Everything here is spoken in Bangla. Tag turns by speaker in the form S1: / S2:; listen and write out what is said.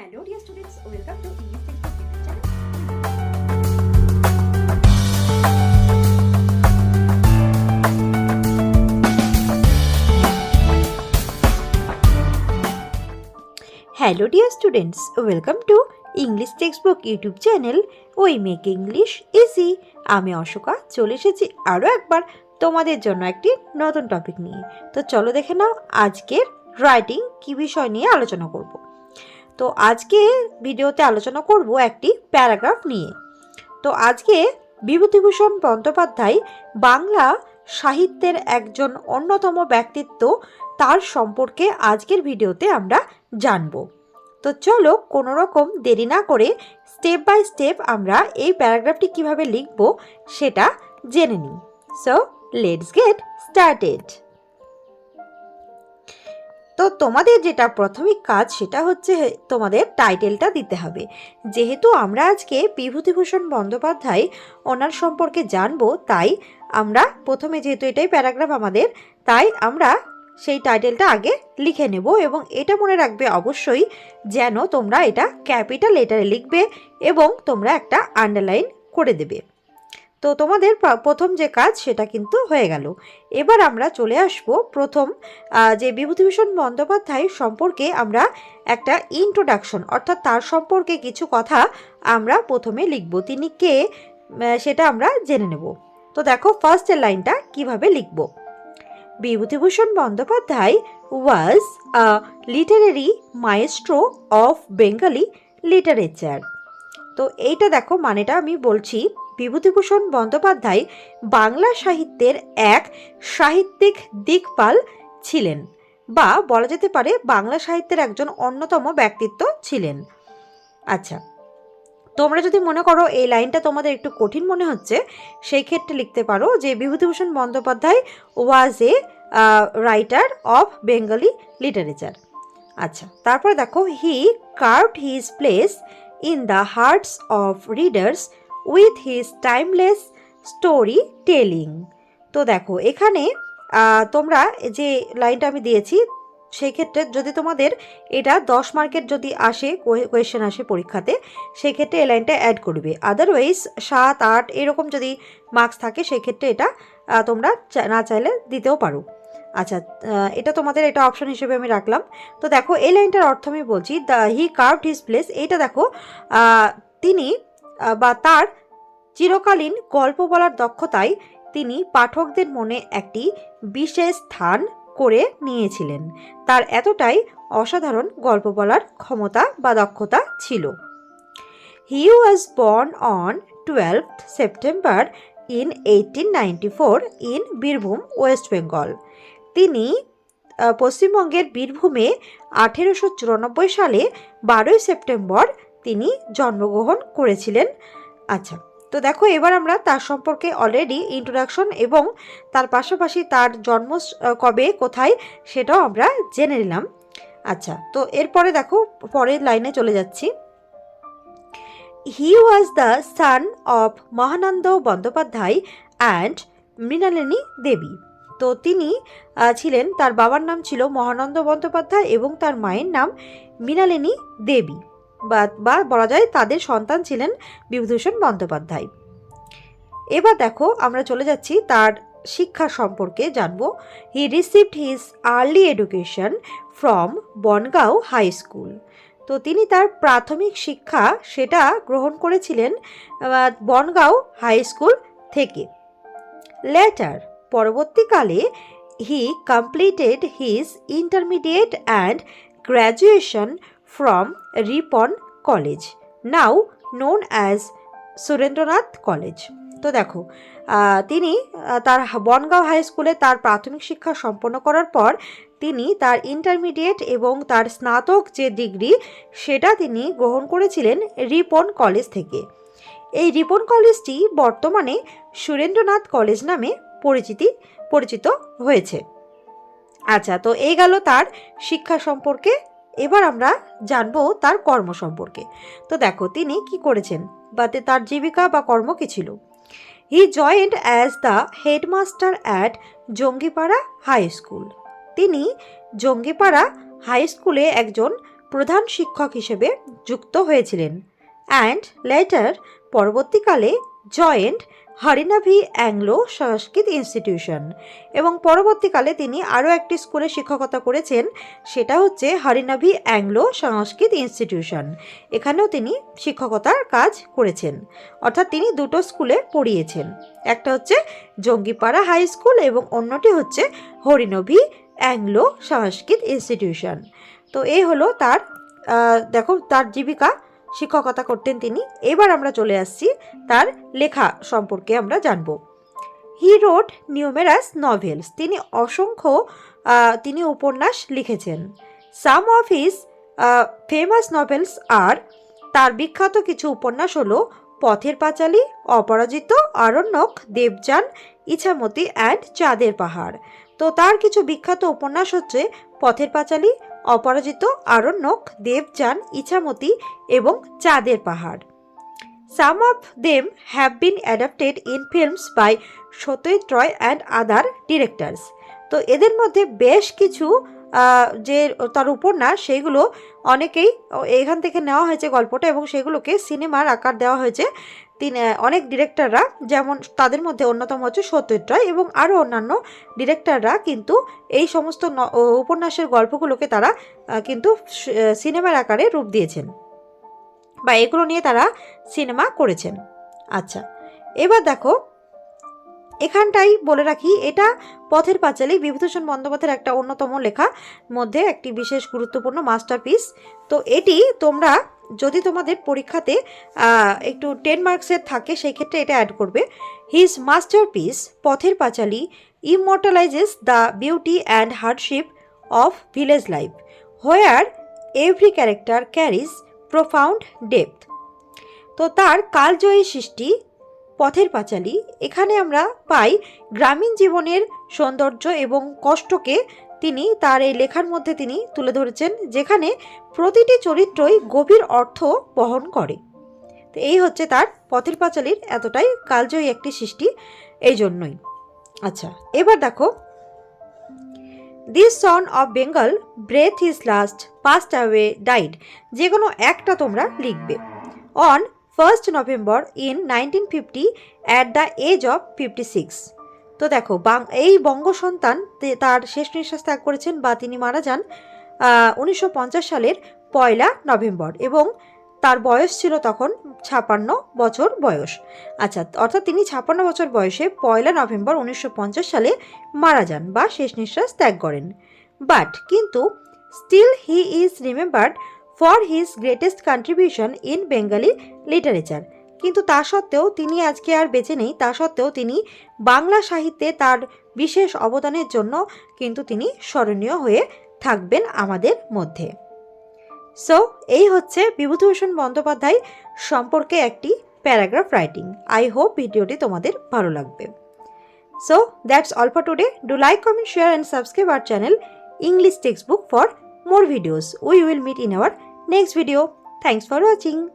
S1: Hello dear students, welcome to English Textbook YouTube channel.
S2: Hello dear students welcome to English textbook YouTube channel we make English easy আমি অশোকা চলে এসেছি আরও একবার তোমাদের জন্য একটি নতুন টপিক নিয়ে। তো চলো দেখে নাও আজকের রাইটিং কী বিষয় নিয়ে আলোচনা করব। তো আজকে ভিডিওতে আলোচনা করব একটি প্যারাগ্রাফ নিয়ে। তো আজকে বিভূতিভূষণ বন্দ্যোপাধ্যায় বাংলা সাহিত্যের একজন অন্যতম ব্যক্তিত্ব, তার সম্পর্কে আজকের ভিডিওতে আমরা জানব। তো চলো কোনো রকম দেরি না করে স্টেপ বাই স্টেপ আমরা এই প্যারাগ্রাফটি কীভাবে লিখব সেটা জেনে নিই। সো লেটস গেট স্টার্টেড তো তোমাদের যেটা প্রাথমিক কাজ সেটা হচ্ছে তোমাদের টাইটেলটা দিতে হবে। যেহেতু আমরা আজকে বিভূতিভূষণ বন্দ্যোপাধ্যায় ওনার সম্পর্কে জানব, তাই আমরা প্রথমে যেহেতু এটাই প্যারাগ্রাফ আমাদের, তাই আমরা সেই টাইটেলটা আগে লিখে নেব এবং এটা মনে রাখবে অবশ্যই যেন তোমরা এটা ক্যাপিটাল লেটারে লিখবে এবং তোমরা একটা আন্ডারলাইন করে দেবে। তো তোমাদের প্রথম যে কাজ সেটা কিন্তু হয়ে গেল। এবার আমরা চলে আসব প্রথম যে বিভূতিভূষণ বন্দ্যোপাধ্যায় সম্পর্কে আমরা একটা ইন্ট্রোডাকশন অর্থাৎ তার সম্পর্কে কিছু কথা আমরা প্রথমে লিখব। তিনি কে সেটা আমরা জেনে নেব। তো দেখো ফার্স্টের লাইনটা কীভাবে লিখব? Bibhutibhushan Bandyopadhyay was a literary maestro of Bengali literature তো এইটা দেখো, মানেটা আমি বলছি বিভূতিভূষণ বন্দ্যোপাধ্যায় বাংলা সাহিত্যের এক সাহিত্যিক দিকপাল ছিলেন বা বলা যেতে পারে বাংলা সাহিত্যের একজন অন্যতম ব্যক্তিত্ব ছিলেন। আচ্ছা তোমরা যদি মনে করো এই লাইনটা তোমাদের একটু কঠিন মনে হচ্ছে, সেই ক্ষেত্রে লিখতে পারো যে Bibhutibhushan Bandyopadhyay was a writer of Bengali literature আচ্ছা তারপরে দেখো he carved his place in the hearts of readers with his timeless storytelling তো দেখো, এখানে তোমরা যে লাইনটা আমি দিয়েছি সেই ক্ষেত্রে যদি তোমাদের এটা দশ মার্কের যদি আসে কোয়েশ্চেন আসে পরীক্ষাতে, সেক্ষেত্রে এই লাইনটা অ্যাড করবে। আদারওয়াইজ সাত, আট, এরকম যদি মার্কস থাকে, সেক্ষেত্রে এটা তোমরা না চাইলে দিতেও পারো। আচ্ছা এটা তোমাদের এটা অপশন হিসেবে আমি রাখলাম। তো দেখো, এই লাইনটার অর্থ আমি বলছি the he carved his place এইটা দেখো তিনি বা তার চিরকালীন গল্প বলার দক্ষতায় তিনি পাঠকদের মনে একটি বিশেষ স্থান করে নিয়েছিলেন। তার এতটাই অসাধারণ গল্প বলার ক্ষমতা বা দক্ষতা ছিল। He was born on twelve September in eighteen ninety four in Birbhum West Bengal তিনি পশ্চিমবঙ্গের বীরভূমে আঠেরোশো চুরানব্বই সালে বারোই সেপ্টেম্বর তিনি জন্মগ্রহণ করেছিলেন। আচ্ছা তো দেখো এবার আমরা তার সম্পর্কে অলরেডি ইন্ট্রোডাকশন এবং তার পাশাপাশি তার জন্ম কবে, কোথায় সেটাও আমরা জেনে নিলাম। আচ্ছা তো এরপরে দেখো পরের লাইনে চলে যাচ্ছি। He was the son of Mahananda Bandyopadhyay and Mrinalini Debi তো তিনি ছিলেন, তার বাবার নাম ছিল মহানন্দ বন্দ্যোপাধ্যায় এবং তার মায়ের নাম মৃণালিনী দেবী। বা বলা যায় তাদের সন্তান ছিলেন বিভূতিভূষণ বন্দ্যোপাধ্যায়। এবার দেখো আমরা চলে যাচ্ছি তার শিক্ষা সম্পর্কে জানব। He received his early education from Bongaon high school তো তিনি তার প্রাথমিক শিক্ষা সেটা গ্রহণ করেছিলেন বনগাঁও হাই স্কুল থেকে। লেটার পরবর্তীকালে he completed his intermediate and graduation from Ripon college now known as Surendranath college তো দেখো তিনি তার বনগাঁও হাই স্কুলে তার প্রাথমিক শিক্ষা সম্পন্ন করার পর তিনি তার ইন্টারমিডিয়েট এবং তার স্নাতক যে ডিগ্রি সেটা তিনি গ্রহণ করেছিলেন রিপন কলেজ থেকে। এই রিপন কলেজটি বর্তমানে সুরেন্দ্রনাথ কলেজ নামে পরিচিতি, পরিচিত হয়েছে। আচ্ছা তো এই গেল তার শিক্ষা সম্পর্কে এবার আমরা জানব তার কর্ম সম্পর্কে। তো দেখো, তিনি কি করেছেন? বা তার জীবিকা বা কর্ম কি ছিল? He joined as the headmaster at Jangipara high school তিনি জঙ্গিপাড়া হাই স্কুলে একজন প্রধান শিক্ষক হিসেবে যুক্ত হয়েছিলেন। অ্যান্ড লেটার পরবর্তীকালে joined Harinavi Anglo Sanskrit institution এবং পরবর্তীকালে তিনি আরও একটি স্কুলে শিক্ষকতা করেছেন, সেটা হচ্ছে হরিনাভি অ্যাংলো সংস্কৃত ইনস্টিটিউশন এখানেও তিনি শিক্ষকতার কাজ করেছেন, অর্থাৎ তিনি দুটো স্কুলে পড়িয়েছেন। একটা হচ্ছে জঙ্গিপাড়া হাই স্কুল এবং অন্যটি হচ্ছে হরিনভি অ্যাংলো সংস্কৃত ইনস্টিটিউশন তো এই হলো তার দেখো তার জীবিকা। শিক্ষকতা করতেন তিনি। এবার আমরা চলে আসছি তার লেখা সম্পর্কে আমরা জানব। হি রোড নিউমেরাস নভেলস তিনি অসংখ্য তিনি উপন্যাস লিখেছেন। Some of his famous novels আর তার বিখ্যাত কিছু উপন্যাস হলো পথের পাঁচালী, অপরাজিত, আরণ্যক, দেবযান, ইছামতি অ্যান্ড চাঁদের পাহাড়। তো তার কিছু বিখ্যাত উপন্যাস হচ্ছে পথের পাঁচালী অপরাজিত আরণ্যক, দেবযান, ইছামতি এবং চাঁদের পাহাড়। Some of them have been adapted in films by Satyajit Ray and other directors তো এদের মধ্যে বেশ কিছু যে তার উপন্যাস সেইগুলো অনেকেই এখান থেকে নেওয়া হয়েছে গল্পটা এবং সেগুলোকে সিনেমার আকার দেওয়া হয়েছে। তিনি অনেক ডিরেক্টররা, যেমন তাদের মধ্যে অন্যতম হচ্ছে সত্যজিৎ রায় এবং আরও অন্যান্য ডিরেক্টররা কিন্তু এই সমস্ত উপন্যাসের গল্পগুলোকে তারা কিন্তু সিনেমার আকারে রূপ দিয়েছেন বা এগুলো নিয়ে তারা সিনেমা করেছেন। আচ্ছা এবার দেখো এখানটাই বলে রাখি, এটা পথের পাঁচালী বিভূতিভূষণ বন্দ্যোপাধ্যায়ের একটা অন্যতম লেখা, মধ্যে একটি বিশেষ গুরুত্বপূর্ণ মাস্টারপিস তো এটি তোমরা যদি তোমাদের পরীক্ষাতে একটু টেন মার্কসের থাকে, সেই ক্ষেত্রে এটা অ্যাড করবে। His masterpiece Pather Panchali immortalises the beauty and hardship of village life where every character carries profound depth তো তার কালজয়ী সৃষ্টি পথের পাঁচালী। এখানে আমরা পাই গ্রামীণ জীবনের সৌন্দর্য এবং কষ্টকে তিনি তার এই লেখার মধ্যে তিনি তুলে ধরেছেন, যেখানে প্রতিটি চরিত্রই গভীর অর্থ বহন করে। তো এই হচ্ছে তার পথের পাঁচালীর এতটাই কালজয়ী একটি সৃষ্টি এই জন্যই। আচ্ছা এবার দেখো। This son of Bengal breathed his last passed away died যে কোনো একটা তোমরা লিখবে। On first November in nineteen fifty at the age of fifty six তো দেখো এই বঙ্গ সন্তান তার শেষ নিঃশ্বাস ত্যাগ করেছেন বা তিনি মারা যান উনিশশো পঞ্চাশ সালের পয়লা নভেম্বর এবং তার বয়স ছিল তখন ছাপান্ন বছর বয়স। আচ্ছা অর্থাৎ তিনি ছাপান্ন বছর বয়সে পয়লা নভেম্বর উনিশশো পঞ্চাশ সালে মারা যান বা শেষ নিঃশ্বাস ত্যাগ করেন। বাট, কিন্তু still he is remembered for his greatest contribution in Bengali literature. কিন্তু তা সত্ত্বেও তিনি আজকে আর বেঁচে নেই, তা সত্ত্বেও তিনি বাংলা সাহিত্যে তার বিশেষ অবদানের জন্য কিন্তু তিনি স্মরণীয় হয়ে থাকবেন আমাদের মধ্যে। সো এই হচ্ছে বিভূতিভূষণ বন্দ্যোপাধ্যায় সম্পর্কে একটি প্যারাগ্রাফ রাইটিং। আই হোপ ভিডিওটি তোমাদের ভালো লাগবে। So that's all for today do like comment share and subscribe our channel English text book for more videos we will meet in our next video. Thanks for watching.